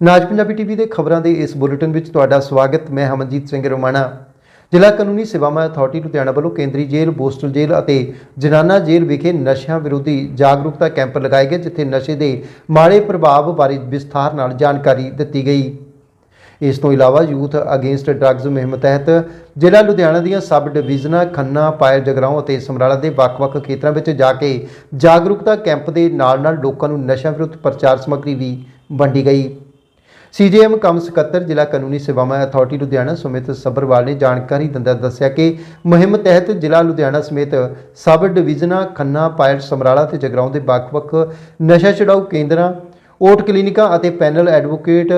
ਨਾਜ Punjabi TV ਦੇ ਖਬਰਾਂ ਦੇ ਇਸ ਬੁਲੇਟਿਨ ਵਿੱਚ ਤੁਹਾਡਾ ਸਵਾਗਤ। ਮੈਂ ਹਮਨਜੀਤ ਸਿੰਘ ਰੋਮਾਣਾ। ਜ਼ਿਲ੍ਹਾ ਕਾਨੂੰਨੀ ਸੇਵਾਵਾਂ ਅਥਾਰਟੀ ਲੁਧਿਆਣਾ ਵੱਲੋਂ ਕੇਂਦਰੀ ਜੇਲ੍ਹ ਬੋਸਟਲ ਜੇਲ੍ਹ ਅਤੇ ਜਨਾਨਾ ਜੇਲ੍ਹ ਵਿਖੇ ਨਸ਼ਿਆਂ ਵਿਰੋਧੀ ਜਾਗਰੂਕਤਾ ਕੈਂਪ ਲਗਾਏ ਗਏ, ਜਿੱਥੇ ਨਸ਼ੇ ਦੇ ਮਾੜੇ ਪ੍ਰਭਾਵ ਬਾਰੇ ਵਿਸਥਾਰ ਨਾਲ ਜਾਣਕਾਰੀ ਦਿੱਤੀ ਗਈ। ਇਸ ਤੋਂ ਇਲਾਵਾ ਯੂਥ ਅਗੇਂਸਟ ਡਰੱਗਸ ਮੁਹਿੰਮ ਤਹਿਤ ਜ਼ਿਲ੍ਹਾ ਲੁਧਿਆਣਾ ਦੀਆਂ ਸਬ ਡਿਵੀਜ਼ਨਾਂ ਖੰਨਾ, ਪਾਇਲ ਜਗਰਾਉਂ ਅਤੇ ਸਮਰਾਲਾ ਦੇ ਵੱਖ-ਵੱਖ ਖੇਤਰਾਂ ਵਿੱਚ ਜਾ ਕੇ ਜਾਗਰੂਕਤਾ ਕੈਂਪ ਦੇ ਨਾਲ-ਨਾਲ ਲੋਕਾਂ ਨੂੰ ਨਸ਼ਾ ਵਿਰੁੱਧ ਪ੍ਰਚਾਰ ਸਮੱਗਰੀ ਵੀ ਵੰਡੀ ਗਈ। ਸੀਜੀਐਮ ਕਮ ਸਕੱਤਰ ਜ਼ਿਲ੍ਹਾ ਕਾਨੂੰਨੀ ਸੇਵਾਵਾਂ ਅਥਾਰਟੀ ਲੁਧਿਆਣਾ ਸੁਮਿਤ ਸੱਭਰਵਾਲ ਨੇ ਜਾਣਕਾਰੀ ਦਿੰਦਿਆਂ ਦੱਸਿਆ ਕਿ ਮੁਹਿੰਮ ਤਹਿਤ ਜ਼ਿਲ੍ਹਾ ਲੁਧਿਆਣਾ ਸਮੇਤ ਸਬ ਡਿਵੀਜ਼ਨਾਂ, ਖੰਨਾ ਪਾਇਲ ਸਮਰਾਲਾ ਤੇ ਜਗਰਾਉਂ ਦੇ ਵੱਖ-ਵੱਖ ਨਸ਼ਾ ਛੁਡਾਊ ਕੇਂਦਰਾਂ, ਓਟ ਕਲੀਨਿਕਾਂ ਅਤੇ ਪੈਨਲ ਐਡਵੋਕੇਟ,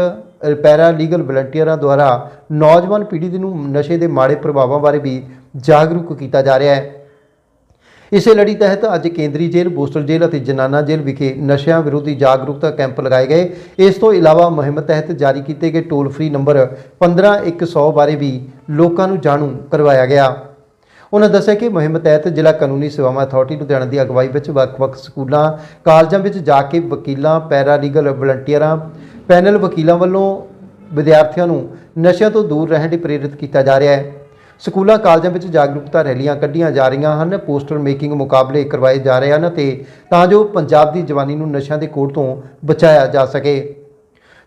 ਪੈਰਾ ਲੀਗਲ ਵਲੰਟੀਅਰਾਂ ਦੁਆਰਾ ਨੌਜਵਾਨ ਪੀੜ੍ਹੀ ਨੂੰ ਨਸ਼ੇ ਦੇ ਮਾੜੇ ਪ੍ਰਭਾਵਾਂ ਬਾਰੇ ਵੀ ਜਾਗਰੂਕ ਕੀਤਾ ਜਾ ਰਿਹਾ ਹੈ। ਇਸੇ ਲੜੀ ਤਹਿਤ ਅੱਜ ਕੇਂਦਰੀ ਜੇਲ੍ਹ ਬੋਸਟਲ ਜੇਲ੍ਹ ਅਤੇ ਜਨਾਨਾ ਜੇਲ੍ਹ ਵਿਖੇ ਨਸ਼ਿਆਂ ਵਿਰੋਧੀ ਜਾਗਰੂਕਤਾ ਕੈਂਪ ਲਗਾਏ ਗਏ। ਇਸ ਤੋਂ ਇਲਾਵਾ ਮੁਹਿੰਮ ਤਹਿਤ ਜਾਰੀ ਕੀਤੇ ਗਏ ਟੋਲ ਫ੍ਰੀ ਨੰਬਰ 15100 ਬਾਰੇ ਵੀ ਲੋਕਾਂ ਨੂੰ ਜਾਣੂ ਕਰਵਾਇਆ ਗਿਆ। ਉਹਨਾਂ ਦੱਸਿਆ ਕਿ ਮੁਹਿੰਮ ਤਹਿਤ ਜ਼ਿਲ੍ਹਾ ਕਾਨੂੰਨੀ ਸੇਵਾਵਾਂ ਅਥਾਰਟੀ ਲੁਧਿਆਣਾ ਦੀ ਅਗਵਾਈ ਵਿੱਚ ਵੱਖ-ਵੱਖ ਸਕੂਲਾਂ, ਕਾਲਜਾਂ ਵਿੱਚ ਜਾ ਕੇ ਵਕੀਲਾਂ ਪੈਰਾ ਲੀਗਲ ਵਲੰਟੀਅਰਾਂ, ਪੈਨਲ ਵਕੀਲਾਂ ਵੱਲੋਂ ਵਿਦਿਆਰਥੀਆਂ ਨੂੰ ਨਸ਼ਿਆਂ ਤੋਂ ਦੂਰ ਰਹਿਣ ਲਈ ਪ੍ਰੇਰਿਤ ਕੀਤਾ ਜਾ ਰਿਹਾ ਹੈ। ਸਕੂਲਾਂ, ਕਾਲਜਾਂ ਵਿੱਚ ਜਾਗਰੂਕਤਾ ਰੈਲੀਆਂ ਕੱਢੀਆਂ ਜਾ ਰਹੀਆਂ ਹਨ। ਪੋਸਟਰ ਮੇਕਿੰਗ ਮੁਕਾਬਲੇ ਕਰਵਾਏ ਜਾ ਰਹੇ ਹਨ ਤੇ ਤਾਂ ਜੋ ਪੰਜਾਬ ਦੀ ਜਵਾਨੀ ਨੂੰ ਨਸ਼ਿਆਂ ਦੇ ਕੋੜ ਤੋਂ ਬਚਾਇਆ ਜਾ ਸਕੇ।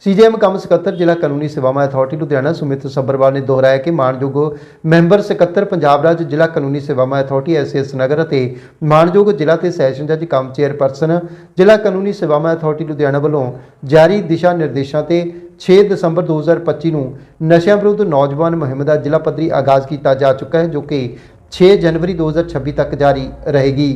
ਸੀਜੀਐਮ ਕੰਮ ਸਕੱਤਰ ਜ਼ਿਲ੍ਹਾ ਕਾਨੂੰਨੀ ਸੇਵਾਵਾਂ ਅਥਾਰਟੀ ਲੁਧਿਆਣਾ ਸੁਮਿਤ ਸੱਭਰਵਾਲ ਨੇ ਦੁਹਰਾਇਆ ਕਿ ਮਾਨਯੋਗ ਮੈਂਬਰ ਸਕੱਤਰ ਪੰਜਾਬ ਰਾਜ ਜ਼ਿਲ੍ਹਾ ਕਾਨੂੰਨੀ ਸੇਵਾਵਾਂ ਅਥਾਰਟੀ ਐਸਐਸ ਨਗਰ ਅਤੇ ਮਾਨਯੋਗ ਜ਼ਿਲ੍ਹਾ ਤੇ ਸੈਸ਼ਨ ਜੱਜ ਕੰਮ ਚੇਅਰਪਰਸਨ ਜ਼ਿਲ੍ਹਾ ਕਾਨੂੰਨੀ ਸੇਵਾਵਾਂ ਅਥਾਰਟੀ ਲੁਧਿਆਣਾ ਵੱਲੋਂ ਜਾਰੀ ਦਿਸ਼ਾ ਨਿਰਦੇਸ਼ਾਂ ਤੇ 6 ਦਸੰਬਰ 2025 ਨੂੰ ਨਸ਼ਿਆਂ ਵਿਰੁੱਧ ਨੌਜਵਾਨ ਮੁਹਿੰਮ ਦਾ ਜ਼ਿਲ੍ਹਾ ਪੱਧਰੀ ਆਗਾਜ਼ ਕੀਤਾ ਜਾ ਚੁੱਕਾ ਹੈ, ਜੋ ਕਿ 6 ਜਨਵਰੀ 2026 ਤੱਕ ਜਾਰੀ ਰਹੇਗੀ।